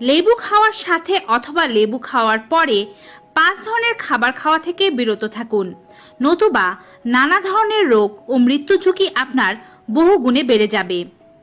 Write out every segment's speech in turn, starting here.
লেবু খাওয়ার সাথে অথবা লেবু খাওয়ার পরে পাঁচ ধরনের খাবার খাওয়া থেকে বিরত থাকুন। নতুবা নানা ধরনের রোগ ও মৃত্যু ঝুঁকি আপনার বহু গুণে বেড়ে যাবে।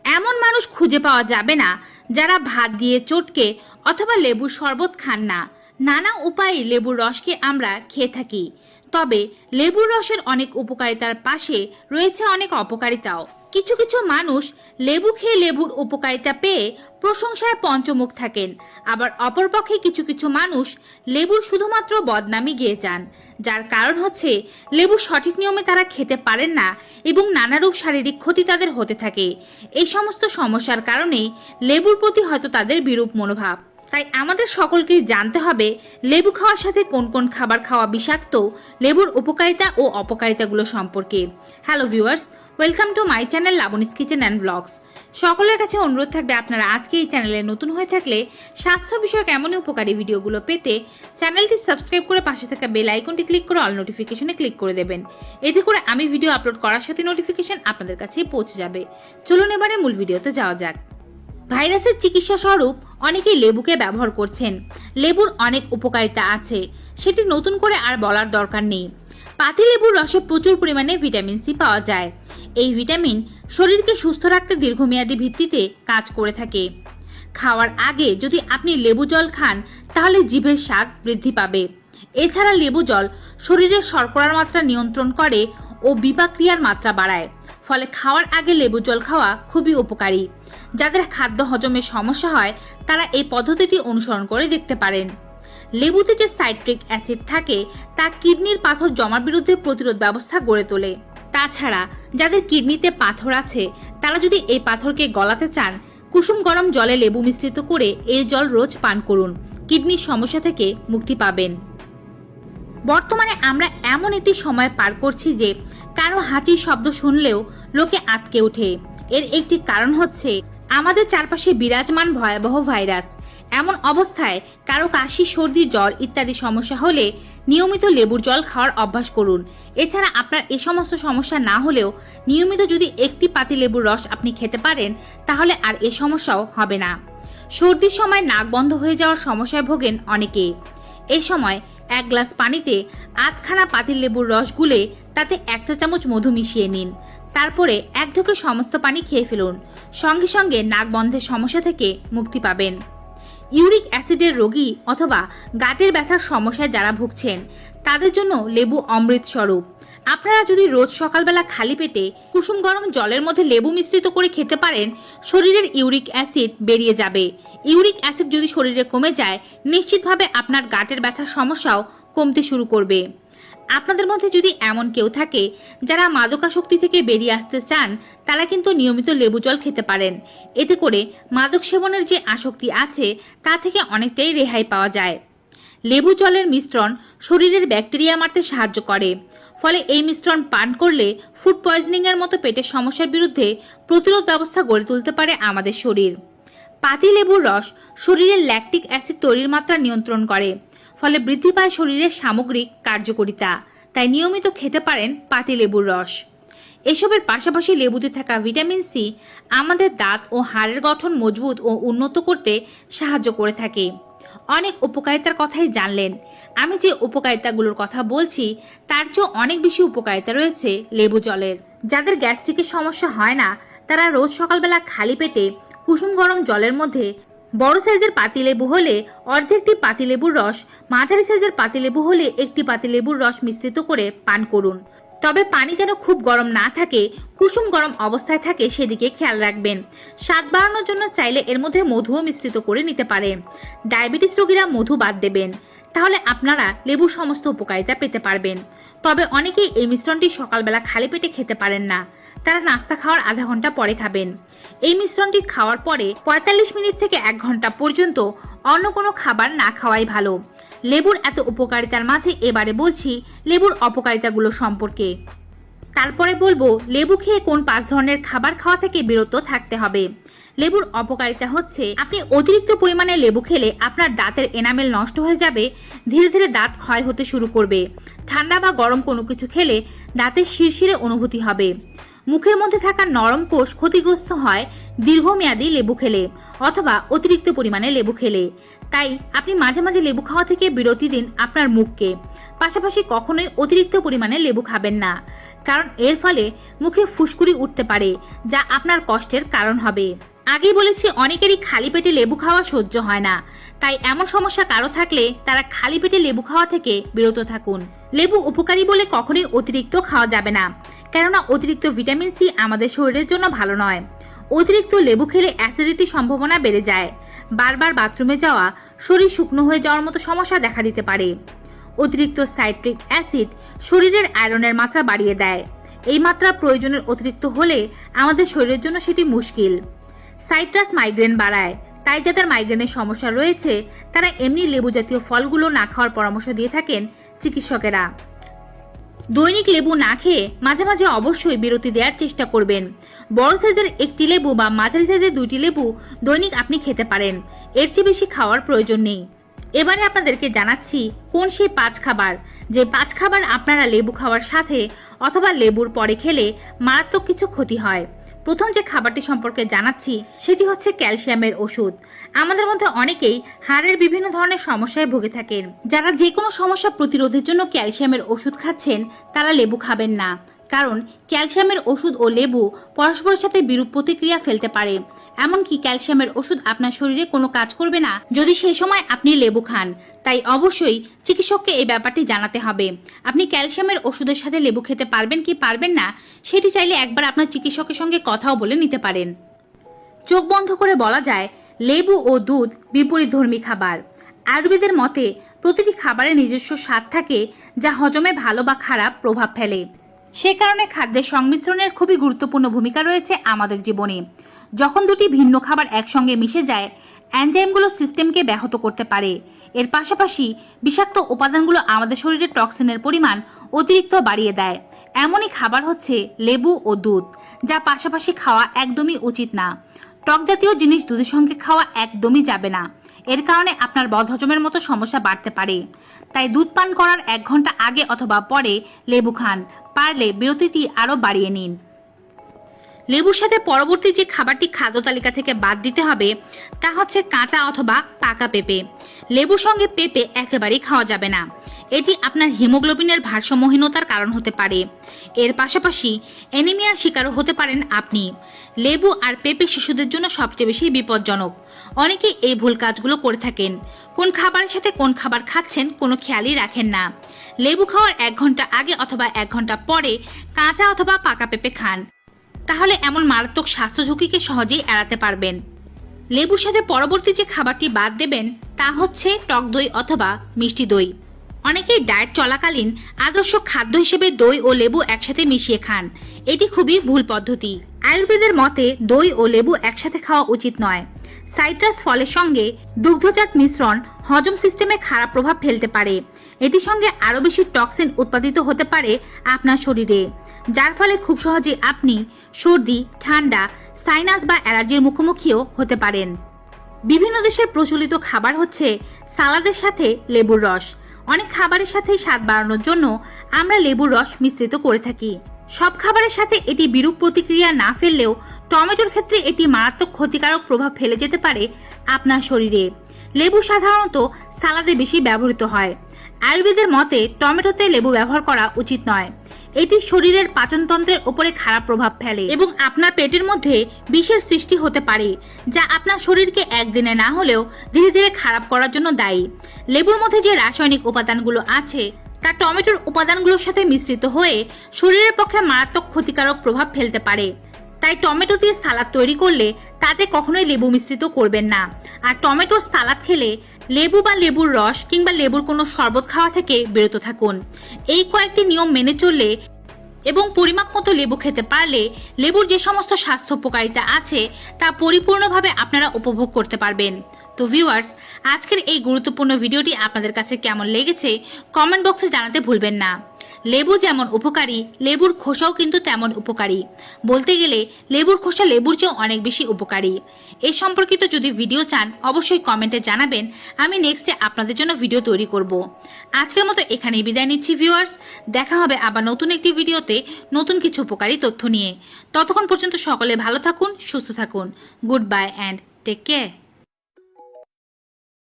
এমন মানুষ খুঁজে পাওয়া যাবে না যারা ভাত দিয়ে চটকে অথবা লেবুর শরবত খান না। নানা উপায়ে লেবুর রসকে আমরা খেয়ে থাকি। তবে লেবুর রসের অনেক উপকারিতার পাশে রয়েছে অনেক অপকারিতাও। কিছু কিছু মানুষ লেবু খেয়ে লেবুর উপকারিতা পেয়ে প্রশংসায় পঞ্চমুখ থাকেন। আবার অপরপক্ষে কিছু কিছু মানুষ লেবুর শুধুমাত্র বদনামি গিয়ে যান। যার কারণ হচ্ছে লেবু সঠিক নিয়মে তারা খেতে পারেন না এবং নানারূপ শারীরিক ক্ষতি তাদের হতে থাকে। এই সমস্ত সমস্যার কারণেই লেবুর প্রতি হয়তো তাদের বিরূপ মনোভাব। তাই আমাদের সকলকেই জানতে হবে, লেবু খাওয়ার সাথে কোন কোন খাবার খাওয়া বিষাক্ত, লেবুর উপকারিতা ও অপকারিতাগুলো সম্পর্কে। Hello viewers welcome to my channel Laboni's kitchen and blogs সকলের কাছে অনুরোধ থাকবে আপনারা আজকে এই চ্যানেলে নতুন হয়ে থাকলে স্বাস্থ্য বিষয়ক এমনই উপকারী ভিডিওগুলো পেতে চ্যানেলটি সাবস্ক্রাইব করে পাশে থাকা বেল আইকনটি ক্লিক করে অল নোটিফিকেশনে ক্লিক করে দেবেন। এতে করে আমি ভিডিও আপলোড করার সাথে নোটিফিকেশন আপনাদের কাছে পৌঁছে যাবে। চলুন এবারে মূল ভিডিওতে যাওয়া যাক। ভাইরাসের চিকিৎসা স্বরূপ অনেকেই লেবুকে ব্যবহার করছেন। লেবুর অনেক উপকারিতা আছে, সেটি নতুন করে আর বলার দরকার নেই। পাতিলেবুর রসে প্রচুর পরিমাণে ভিটামিন সি পাওয়া যায়। এই ভিটামিন শরীরকে সুস্থ রাখতে দীর্ঘমেয়াদী ভিত্তিতে কাজ করে থাকে। খাওয়ার আগে যদি আপনি লেবু জল খান, তাহলে জিভের স্বাদ বৃদ্ধি পাবে। এছাড়া লেবু জল শরীরের শর্করার মাত্রা নিয়ন্ত্রণ করে ও বিপাক্রিয়ার মাত্রা বাড়ায়। ফলে খাওয়ার আগে লেবু জল খাওয়া খুবই উপকারী। যাদের খাদ্য হজমের সমস্যা হয়, তারা এই পদ্ধতিটি অনুসরণ করে দেখতে পারেন। লেবুতে যে সাইট্রিক অ্যাসিড থাকে, তা কিডনির পাথর জমার বিরুদ্ধে প্রতিরোধ ব্যবস্থা গড়ে তোলে। তাছাড়া, যাদের কিডনিতে পাথর আছে, তারা যদি এই পাথরকে গলাতে চান, কুসুম গরম জলে লেবু মিশ্রিত করে এই জল রোজ পান করুন। কিডনির সমস্যা থেকে মুক্তি পাবেন। বর্তমানে আমরা এমন একটি সময় পার করছি যে কারও হাঁচির শব্দ শুনলেও লোকে আটকে ওঠে। এর একটি কারণ হচ্ছে আমাদের চারপাশে বিরাজমান ভয়াবহ ভাইরাস। এমন অবস্থায় কারও কাশি, সর্দি, জ্বর ইত্যাদি সমস্যা হলে নিয়মিত লেবুর জল খাওয়ার অভ্যাস করুন। এছাড়া আপনার এ সমস্ত সমস্যা না হলেও নিয়মিত যদি একটি পাতি লেবুর রস আপনি খেতে পারেন, তাহলে আর এ সমস্যাও হবে না। সর্দির সময় নাক বন্ধ হয়ে যাওয়ার সমস্যায় ভোগেন অনেকে। এ সময় এক গ্লাস পানিতে আধখানা পাতিল লেবুর রস গুলে তাতে এক চা চামচ মধু মিশিয়ে নিন। তারপরে এক ঢোকে সমস্ত পানি খেয়ে ফেলুন। সঙ্গে সঙ্গে নাক বন্ধের সমস্যা থেকে মুক্তি পাবেন। ইউরিক অ্যাসিডের রোগী অথবা গাটের ব্যথার সমস্যায় যারা ভুগছেন, তাদের জন্য লেবু অমৃত স্বরূপ। আপনারা যদি রোজ সকালবেলা খালি পেটে কুসুম গরম জলের মধ্যে লেবু মিশ্রিত করে খেতে পারেন, শরীরের ইউরিক অ্যাসিড বেরিয়ে যাবে। ইউরিক অ্যাসিড যদি শরীরে কমে যায়, নিশ্চিতভাবে আপনার গাটের ব্যথার সমস্যাও কমতে শুরু করবে। আপনাদের মধ্যে যদি এমন কেউ থাকে, যারা মাদকাসক্তি থেকে বেরিয়ে আসতে চান, তারা কিন্তু নিয়মিত লেবু জল খেতে পারেন। এতে করে মাদক সেবনের যে আসক্তি আছে, তা থেকে অনেকটাই রেহাই পাওয়া যায়। লেবু জলের মিশ্রণ শরীরের ব্যাকটেরিয়া মারতে সাহায্য করে। ফলে এই মিশ্রণ পান করলে ফুড পয়জনিং এর মতো পেটের সমস্যার বিরুদ্ধে প্রতিরোধ ব্যবস্থা গড়ে তুলতে পারে আমাদের শরীর। পাতি লেবুর রস শরীরের ল্যাকটিক অ্যাসিড তৈরির মাত্রা নিয়ন্ত্রণ করে, ফলে বৃদ্ধি পায় শরীরের সামগ্রিক কার্যকরিতা, তাই নিয়মিত খেতে পারেন পাতি লেবুর রস। এসবের পাশাপাশি লেবুতে থাকা ভিটামিন সি আমাদের দাঁত ও হাড়ের গঠন মজবুত ও উন্নত করতে সাহায্য করে থাকে। অনেক উপকারিতার কথাই জানলেন। আমি যে উপকারিতাগুলোর কথা বলছি, তার চেয়েও অনেক বেশি উপকারিতা রয়েছে লেবু জলের। যাদের গ্যাস্ট্রিকের সমস্যা হয় না, তারা রোজ সকালবেলা খালি পেটে কুসুম গরম জলের মধ্যে বড় সাইজের পাতিলেবু হলে অর্ধেকটি পাতিলেবুর রস, মাঝারি সাইজের পাতিলেবু হলে একটি পাতিলেবুর রস মিশ্রিত করে পান করুন। তবে পানি যেন খুব গরম না থাকে, কুসুম গরম অবস্থায় থাকে সেদিকে খেয়াল রাখবেন। স্বাদ বাড়ানোর জন্য চাইলে এর মধ্যে মধুও মিশ্রিত করে নিতে পারেন ডায়াবেটিস রোগীরা মধু বাদ দেবেন। তাহলে আপনারা লেবুর সমস্ত উপকারিতা পেতে পারবেন। তবে অনেকেই এই মিশ্রণটি সকালবেলা খালি পেটে খেতে পারেন না। তারা নাস্তা খাওয়ার আধা ঘণ্টা পরে খাবেন। এই মিশ্রণটি খাওয়ার পরে পঁয়তাল্লিশ মিনিট থেকে এক ঘণ্টা পর্যন্ত অন্য কোনো খাবার না খাওয়াই ভালো। লেবুর এত উপকারিতার মাঝে এবারে বলছি লেবুর অপকারিতাগুলো সম্পর্কে। তারপরে বলব, লেবু খেয়ে কোন পাঁচ ধরনের খাবার খাওয়া থেকে বিরত থাকতে হবে? লেবুর অপকারিতা হচ্ছে, আপনি অতিরিক্ত পরিমাণে লেবু খেলে আপনার দাঁতের এনামেল নষ্ট হয়ে যাবে, ধীরে ধীরে দাঁত ক্ষয় হতে শুরু করবে। ঠান্ডা বা গরম কোনো কিছু খেলে দাঁতের শিরশিরে অনুভূতি হবে। মুখের মধ্যে থাকা নরম কোষ ক্ষতিগ্রস্ত হয় দীর্ঘমেয়াদী লেবু খেলে অথবা অতিরিক্ত পরিমাণে লেবু খেলে। তাই আপনি মাঝে মাঝে লেবু খাওয়া থেকে বিরতি দিন আপনার মুখকে। পাশাপাশি কখনোই অতিরিক্ত পরিমাণে লেবু খাবেন না, কারণ এর ফলে মুখে ফুসকুড়ি উঠতে পারে, যা আপনার কষ্টের কারণ হবে। আগেই বলেছি, অনেকেরই খালি পেটে লেবু খাওয়া সহ্য হয় না। তাই এমন সমস্যা কারও থাকলে তারা খালি পেটে লেবু খাওয়া থেকে বিরত থাকুন। লেবু উপকারী বলে কখনোই অতিরিক্ত খাওয়া যাবে না। কেননা অতিরিক্ত ভিটামিন সি আমাদের শরীরের জন্য ভালো নয়। অতিরিক্ত লেবু খেলে অ্যাসিডিটির সম্ভাবনা বেড়ে যায়। বারবার বাথরুমে যাওয়া, শরীর শুকনো হয়ে যাওয়ার মতো সমস্যা দেখা দিতে পারে। অতিরিক্ত সাইট্রিক অ্যাসিড শরীরের আয়রনের মাত্রা বাড়িয়ে দেয়। এই মাত্রা প্রয়োজনের অতিরিক্ত হলে আমাদের শরীরের জন্য সেটি মুশকিল। সাইট্রাস মাইগ্রেন বাড়ায়। তাই যাদের মাইগ্রেনের সমস্যা রয়েছে, তারা এমনি লেবু জাতীয় ফলগুলো না খাওয়ার পরামর্শ দিয়ে থাকেন চিকিৎসকেরা। দৈনিক লেবু না খেয়ে মাঝে মাঝে অবশ্যই বিরতি দেওয়ার চেষ্টা করবেন। বড় সাইজের একটি লেবু বা মাঝারি সাইজের দুইটি লেবু দৈনিক আপনি খেতে পারেন। এর চেয়ে বেশি খাওয়ার প্রয়োজন নেই। এবারে আপনাদেরকে জানাচ্ছি কোন সেই পাঁচ খাবার, যে পাঁচ খাবার আপনারা লেবু খাওয়ার সাথে অথবা লেবুর পরে খেলে মারাত্মক কিছু ক্ষতি হয়। প্রথম যে খাবারটি সম্পর্কে জানাচ্ছি, সেটি হচ্ছে ক্যালসিয়ামের ওষুধ। আমাদের মধ্যে অনেকেই হাড়ের বিভিন্ন ধরনের সমস্যায় ভুগে থাকেন। যারা যে কোনো সমস্যা প্রতিরোধের জন্য ক্যালসিয়ামের ওষুধ খাচ্ছেন, তারা লেবু খাবেন না। কারণ ক্যালসিয়ামের ওষুধ ও লেবু পরস্পরের সাথে বিরূপ প্রতিক্রিয়া ফেলতে পারে। এমনকি ক্যালসিয়ামের ওষুধ আপনার শরীরে কোনো কাজ করবে না যদি সেই সময় আপনি লেবু খান। তাই অবশ্যই চিকিৎসককে এই ব্যাপারটি জানাতে হবে। আপনি ক্যালসিয়ামের ওষুধের সাথে লেবু খেতে পারবেন কি পারবেন না, সেটি চাইলে একবার আপনার চিকিৎসকের সঙ্গে কথাও বলে নিতে পারেন। চোখ বন্ধ করে বলা যায়, লেবু ও দুধ বিপরীত ধর্মী খাবার। আয়ুর্বেদের মতে, প্রতিটি খাবারের নিজস্ব স্বাদ থাকে যা হজমে ভালো বা খারাপ প্রভাব ফেলে। সে কারণে খাদ্যের সংমিশ্রণের খুবই গুরুত্বপূর্ণ ভূমিকা রয়েছে আমাদের জীবনে। যখন দুটি ভিন্ন খাবার একসঙ্গে মিশে যায় অ্যানজাইমগুলো সিস্টেমকে ব্যাহত করতে পারে। এর পাশাপাশি বিষাক্ত উপাদানগুলো আমাদের শরীরে টক্সিনের পরিমাণ অতিরিক্ত বাড়িয়ে দেয়। এমনই খাবার হচ্ছে লেবু ও দুধ, যা পাশাপাশি খাওয়া একদমই উচিত না। টক জাতীয় জিনিস দুধের সঙ্গে খাওয়া একদমই যাবে না। এর কারণে আপনার বদহজমের মতো সমস্যা বাড়তে পারে। তাই দুধ পান করার এক ঘণ্টা আগে অথবা পরে লেবু খান। পারলে বিরতিটি আরও বাড়িয়ে নিন। লেবুর সাথে পরবর্তী যে খাবারটি খাদ্য তালিকা থেকে বাদ দিতে হবে, তা হচ্ছে কাঁচা অথবা পাকা পেঁপে। লেবুর সঙ্গে পেঁপে একেবারেই খাওয়া যাবে না। এটি আপনার হিমোগ্লোবিনের ভারসাম্যহীনতার কারণ হতে পারে। এর পাশাপাশি অ্যানিমিয়ার শিকারও হতে পারেন আপনি। লেবু আর পেঁপে শিশুদের জন্য সবচেয়ে বেশি বিপজ্জনক। অনেকেই এই ভুল কাজগুলো করে থাকেন। কোন খাবারের সাথে কোন খাবার খাচ্ছেন কোনো খেয়ালই রাখেন না। লেবু খাওয়ার এক ঘণ্টা আগে অথবা এক ঘণ্টা পরে কাঁচা অথবা পাকা পেঁপে খান। তাহলে এমন মারাত্মক স্বাস্থ্য ঝুঁকিকে সহজেই এড়াতে পারবেন। লেবুর সাথে পরবর্তী যে খাবারটি বাদ দেবেন, তা হচ্ছে টক দই অথবা মিষ্টি দই। অনেকেই ডায়েট চলাকালীন আদর্শ খাদ্য হিসেবে দই ও লেবু একসাথে মিশিয়ে খান। এটি খুবই ভুল পদ্ধতি। আয়ুর্বেদের মতে, দই ও লেবু একসাথে খাওয়া উচিত নয়। সাইট্রাস ফলের সঙ্গে দুগ্ধজাত মিশ্রণ হজম সিস্টেমে খারাপ প্রভাব ফেলতে পারে। এটির সঙ্গে আরও বেশি টক্সিন উৎপাদিত হতে পারে আপনার শরীরে। যার ফলে খুব সহজে আপনি সর্দি, ঠান্ডা, সাইনাস বা অ্যালার্জির মুখোমুখিও হতে পারেন। বিভিন্ন দেশের প্রচলিত খাবার হচ্ছে সালাদের সাথে লেবুর রস। অনেক খাবারের সাথে স্বাদ বাড়ানোর জন্য আমরা লেবুর রস মিশ্রিত করে থাকি। সব খাবারের সাথে এটি বিরূপ প্রতিক্রিয়া না ফেললেও টমেটোর ক্ষেত্রে এটি মারাত্মক ক্ষতিকারক প্রভাব ফেলে যেতে পারে আপনার শরীরে। লেবু সাধারণত সালাদে বেশি ব্যবহৃত হয়। আয়ুর্বেদের মতে টমেটোতে লেবু ব্যবহার করা উচিত নয়। এটি শরীরের পাচনতন্ত্রের উপরে খারাপ প্রভাব ফেলে এবং আপনার পেটের মধ্যে বিষের সৃষ্টি হতে পারে, যা আপনার শরীরকে একদিনে না হলেও ধীরে ধীরে খারাপ করার জন্য দায়ী। লেবুর মধ্যে যে রাসায়নিক উপাদানগুলো আছে, তা টমেটোর উপাদানগুলোর সাথে মিশ্রিত হয়ে শরীরের পক্ষে মারাত্মক ক্ষতিকারক প্রভাব ফেলতে পারে। তাই টমেটো দিয়ে সালাদ তৈরি করলে তাতে কখনোই লেবু মিশ্রিত করবেন না। আর টমেটোর সালাদ খেলে লেবু বা লেবুর রস কিংবা লেবুর কোনো শরবত খাওয়া থেকে বিরত থাকুন। এই কয়েকটি নিয়ম মেনে চললে এবং পরিমাপ মতো লেবু খেতে পারলে লেবুর যে সমস্ত স্বাস্থ্য উপকারিতা আছে, তা পরিপূর্ণভাবে আপনারা উপভোগ করতে পারবেন। তো ভিউয়ার্স আজকের এই গুরুত্বপূর্ণ ভিডিওটি আপনাদের কাছে কেমন লেগেছে কমেন্ট বক্সে জানাতে ভুলবেন না। লেবু যেমন উপকারী, লেবুর খোসাও কিন্তু তেমন উপকারী। বলতে গেলে, লেবুর খোসা লেবুর চেয়েও অনেক বেশি উপকারী। এ সম্পর্কিত যদি ভিডিও চান, অবশ্যই কমেন্টে জানাবেন। আমি নেক্সটে আপনাদের জন্য ভিডিও তৈরি করব। আজকের মতো এখানেই বিদায় নিচ্ছি ভিউয়ার্স দেখা হবে আবার নতুন একটি ভিডিওতে নতুন কিছু উপকারী তথ্য নিয়ে। ততক্ষণ পর্যন্ত সকলে ভালো থাকুন, সুস্থ থাকুন। Goodbye and take care